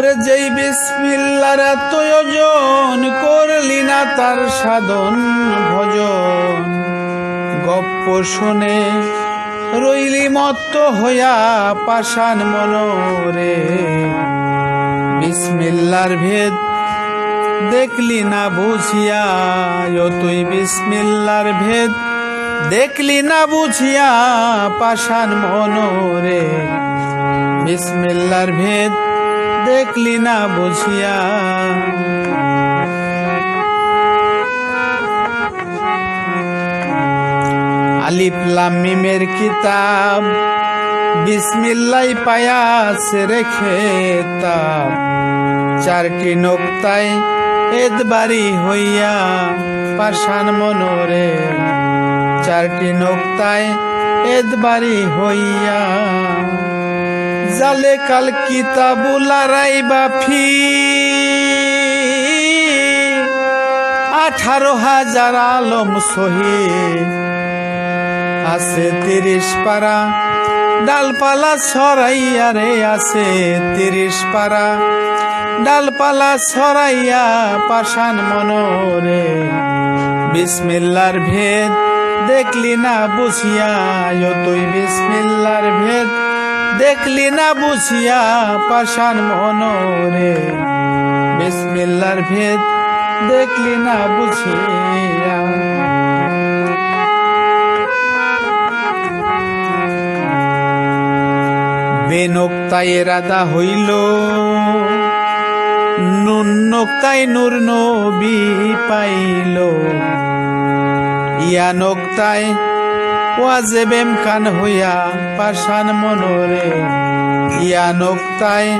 ওরে যেই বিসমিল্লার এতজন করলি না তার সাধন ভজন। গপ্প শুনে রইলি মত্ত হইয়া পাষাণ মনোরে। বিসমিল্লার ভেদ দেখলি না বুঝিয়া, ও তুই বিসমিল্লার ভেদ দেখলি না বুঝিয়া পাষাণ মনোরে। বিসমিল্লার ভেদ দেখলি না বুঝিয়া আলিফ লাম মিমের কিতাব বিসমিল্লাই পায়াস রেখে তাব। চারটি নোক্তায় এদবারি হইয়া পাষাণ মনোরে। চারটি নোক্তায় এদবারি হইয়া জালে কাল কিতাবুলারাই বাফি আঠারো হাজার আলম সহি আছে তিরিশ পারা। ডালপালা ছড়াইয়া রে, আছে তিরিশ পারা। ডালপালা সরাইয়া পাষাণ মনোরে। বিসমিল্লার ভেদ দেখলি না বুঝিয়া তুই বিসমিল্লার ভেদ দেখলি না বুঝিয়া পাষাণ মনোরে। বিসমিল্লার ভেদ দেখলি না বুঝিয়া। বেনক্তায় রাদা হইল। নুন নক্তায় নূর নবী পাইল। ইয়া নক্তায় ওয়াজেবেম কান হইয়া পাষাণ মনোরে, ইয়া নক্তায়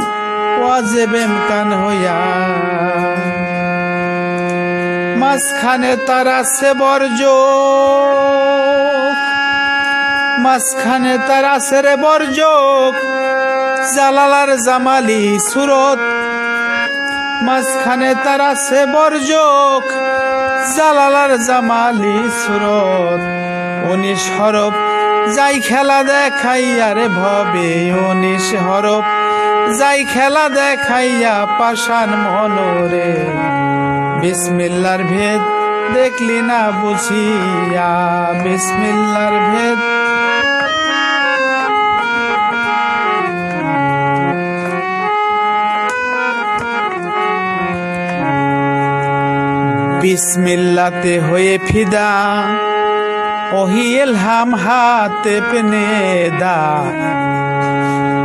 ওয়াজেবেম কান হইয়া। মাঝখানে তারা সে বর্জ মাঝখানে তার আসরে বর্জক জালালার জামালি সুরত। মাঝখানে তার আছে বর্জক জালালার জামালি সুরত। উনিশ হরফ। যাই খেলা দেখাইয়া রে ভবে উনিশ হরফ। যাই খেলা দেখাইয়া পাষাণ মনোরে। বিসমিল্লার ভেদ দেখলি না বুঝিয়া। বিসমিল্লার ভেদ। বিসমিল্লাতে হয়ে ফিদা। ওহিয়েল হাম হাতে পেনে দা।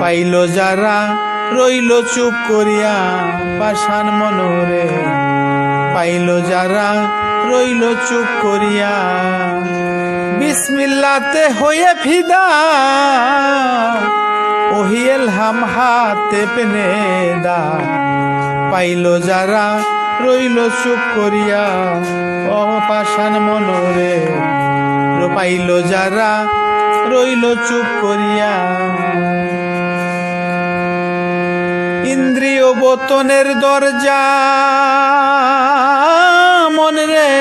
পাইল যারা, রইল চুপ করিয়া, পাষাণ মনোরে। পাইল যারা, রইল চুপ করিয়া। বিসমিল্লাতে হয়ে ফিদা। ওহিয়েল হাম হাতে পেনে দা। পাইল যারা, রইল চুপ করিয়া, ও পাষাণ মনোরে পাইল যারা, রইল চুপ করিয়া। ইন্দ্রিয় বতনের দরজা, মন রে।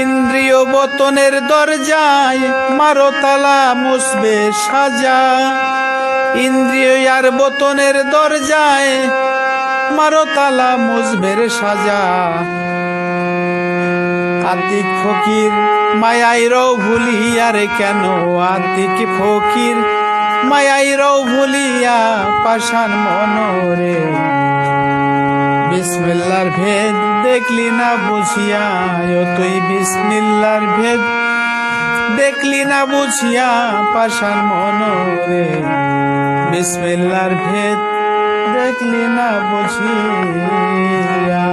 ইন্দ্রিয় বতনের দরজায় মারো তালা, মুসবে সাজা। ইন্দ্রিয় আর বতনের দরজায় মারো তালা, মুসবের সাজা। আতিক ফকির মায়াই রও ভুলিয়া রে কেন আতিক ফকির? মায়াই রও ভুলিয়া পাষাণ মনোরে। বিসমিল্লার ভেদ দেখলি না বুঝিয়া তুই বিসমিল্লার ভেদ দেখলি না বুঝিয়া, পাষাণ মনোরে। বিসমিল্লার ভেদ দেখলি না বুঝিয়া।